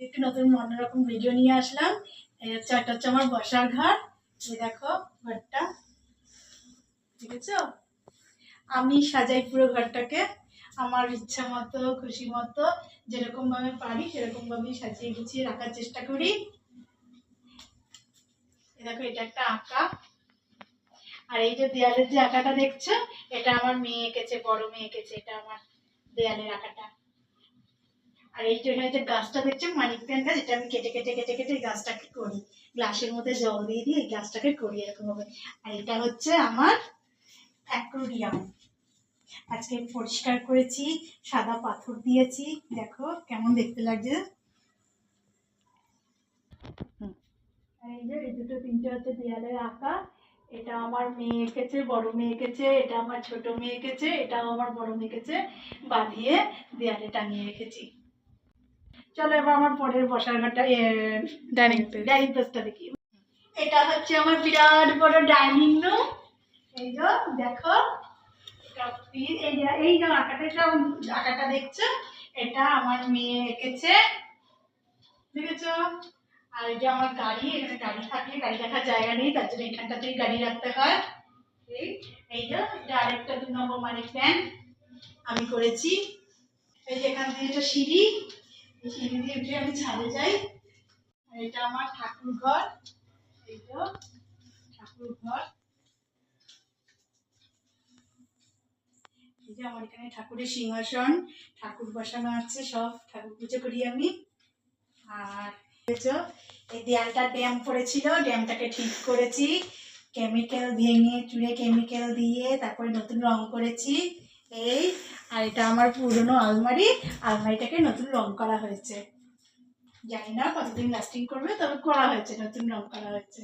একটু নতুন অন্যরকম ভিডিও নিয়ে আসলাম। এই হচ্ছে একটা হচ্ছে আমার বসার ঘর। দেখো ঘরটা। দেখেছ? আমি সাজাই পুরো ঘরটাকে। আমার ইচ্ছা মতো, খুশি মতো যেরকম ভাবে পারি সেরকম ভাবেই সাজিয়ে গুছিয়ে রাখার চেষ্টা করি। দেখো, এটা একটা আঁকা। আর এই যে দেয়ালের যে আঁকাটা দেখছ, এটা আমার মেয়ে এঁকেছে, বড় মেয়ে এঁকেছে, এটা আমার দেয়ালের আঁকাটা। আর এই জন্য যে গাছটা দেখছ মানিক প্যান্ট গাছ, এটা আমি কেটে কেটে কেটে কেটে গাছটাকে করি। গ্লাসের মধ্যে জল দিয়ে দিয়ে এই গাছটাকে করি এরকম ভাবে আর এটা হচ্ছে আমার অ্যাক্রোরিয়াম আজকে পরিষ্কার করেছি, সাদা পাথর দিয়েছি। দেখো কেমন দেখতে লাগছে। এই যে এই দুটো তিনটে হচ্ছে আঁকা। এটা আমার মেয়ে এঁকেছে, বড় এটা আমার ছোট মেয়ে এঁকেছে, এটাও আমার বড় মেয়ে এঁকেছে। বাঁধিয়ে দেয়ালে টাঙিয়ে রেখেছি। চলো এবার আমার পরের বসার ঘরটা ডাইনিং ডাইনিং টেবিলটা দেখি। এটা হচ্ছে আমার বিরাট বড় ডাইনিং রুম এই যে দেখো এই যে এই যে আঁকাটা এটা আঁকাটা দেখছ? এটা আমার মেয়ে এঁকেছে। দেখেছ? আর এই যে আমার গাড়ি এখানে গাড়ি থাকলে গাড়ি রাখার জায়গা নেই তার জন্য এখানটাতেই গাড়ি রাখতে হয়। এই এই যে এটা আরেকটা দু নম্বর মানি প্ল্যান আমি করেছি। এই যে এখান থেকে একটা সিঁড়ি। সিঁড়ি দিয়ে উঠে আমি ছাদে যাই। আর এটা আমার ঠাকুর ঘর। এই তো, ঠাকুর ঘর। এই যে আমার এখানে ঠাকুরের সিংহাসন। ঠাকুর বসানো আছে সব, ঠাকুর পুজো করি আমি। আর এই দেয়ালটা ড্যাম পড়েছিল, ড্যামটাকে ঠিক করেছি। কেমিক্যাল ভেঙে চুড়ে কেমিক্যাল দিয়ে তারপরে নতুন রং করেছি। এই, আর এটা আমার পুরনো আলমারি। আলমারিটাকে নতুন রং করা হয়েছে। জানি না কতদিন লাস্টিং করবে, তবে করা হয়েছে, নতুন রং করা হয়েছে।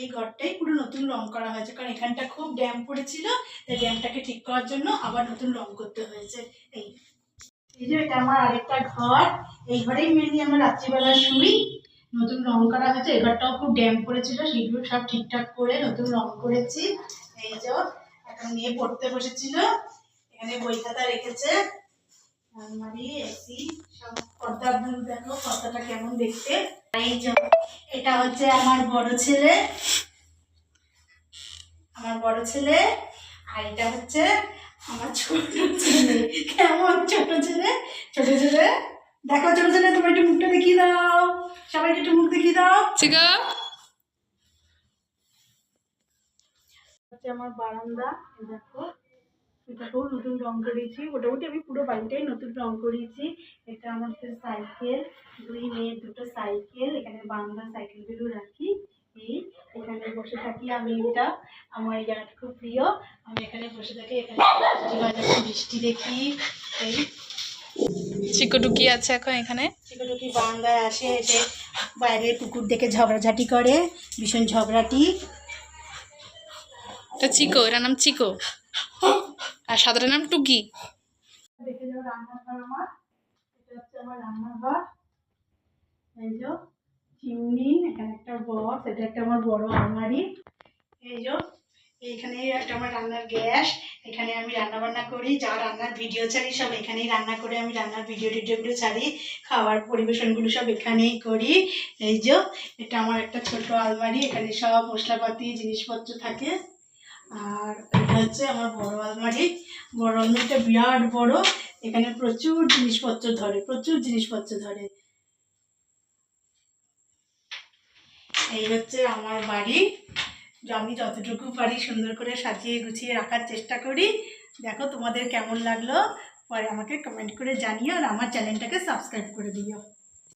এই ঘরটাই পুরো নতুন রং করা হয়েছে, কারণ এখানটা খুব ড্যাম পড়েছিল, তাই ড্যামটাকে ঠিক করার জন্য আবার নতুন রং করতে হয়েছে। এই এই যে এটা আমার আরেকটা ঘর। এই ঘরেই মেনলি আমরা রাত্রিবেলা শুই। নতুন রং করা হয়েছে, এই ঘরটাও খুব ড্যাম পড়েছিল, সেগুলো সব ঠিকঠাক করে নতুন রং করেছি। এই যে নিয়ে পড়তে বসেছিল। এখানে বই খাতা রেখেছে দেখো ছেলে। আর এটা হচ্ছে আমার ছোট ছেলে। কেমন ছোট ছেলে? ছোট ছেলে। তোমার একটু মুখটা দেখিয়ে দাও। সবাইকে একটু মুখ দেখিয়ে দাও। হচ্ছে আমার বারান্দা দেখো। এটাকেও নতুন রং করিয়েছি মোটামুটি আমি পুরো বাড়িটাই নতুন রং করিয়েছি এটা আমার হচ্ছে সাইকেল দুই মেয়ের দুটো সাইকেল। এখানে বারান্দা সাইকেলগুলো রাখি। এই এখানে বসে থাকি আমি এটা। আমার এই জায়গাটা খুব প্রিয়। আমি এখানে বসে থাকি এখানে বৃষ্টি হয় বৃষ্টি দেখি। এই। চিকটুকি আছে এখন এখানে? চিকটুকি বারান্দায় আসে এসে বাইরে কুকুর দেখে ঝগড়াঝাটি করে ভীষণ ঝগড়াটি। এটা চিকো, এটার নাম চিকো। আর সাদাটার নাম টুকি। দেখে যাও রান্নাঘর এটা হচ্ছে আমার এখানে একটা এটা একটা আমার বড় আলমারি। একটা আমার রান্নার গ্যাস। এখানে আমি করি, যা রান্নার ভিডিও ছাড়ি সব এখানেই রান্না করে আমি রান্নার ভিডিও টিডিওগুলো ছাড়ি পরিবেশনগুলো সব এখানেই করি। এই এটা আমার একটা ছোট আলমারি, এখানে সব মশলাপাতি, জিনিসপত্র থাকে। হচ্ছে আমার বড় আলমারি। বড় আলমারিটা বিরাট বড়। এখানে প্রচুর জিনিসপত্র ধরে, প্রচুর জিনিসপত্র ধরে। এই হচ্ছে আমার বাড়ি। আমি যতটুকু পারি সুন্দর করে সাজিয়ে গুছিয়ে রাখার চেষ্টা করি। দেখো তোমাদের কেমন লাগল? পরে আমাকে কমেন্ট করে জানিও আর আমার চ্যানেলটাকে সাবস্ক্রাইব করে দিও।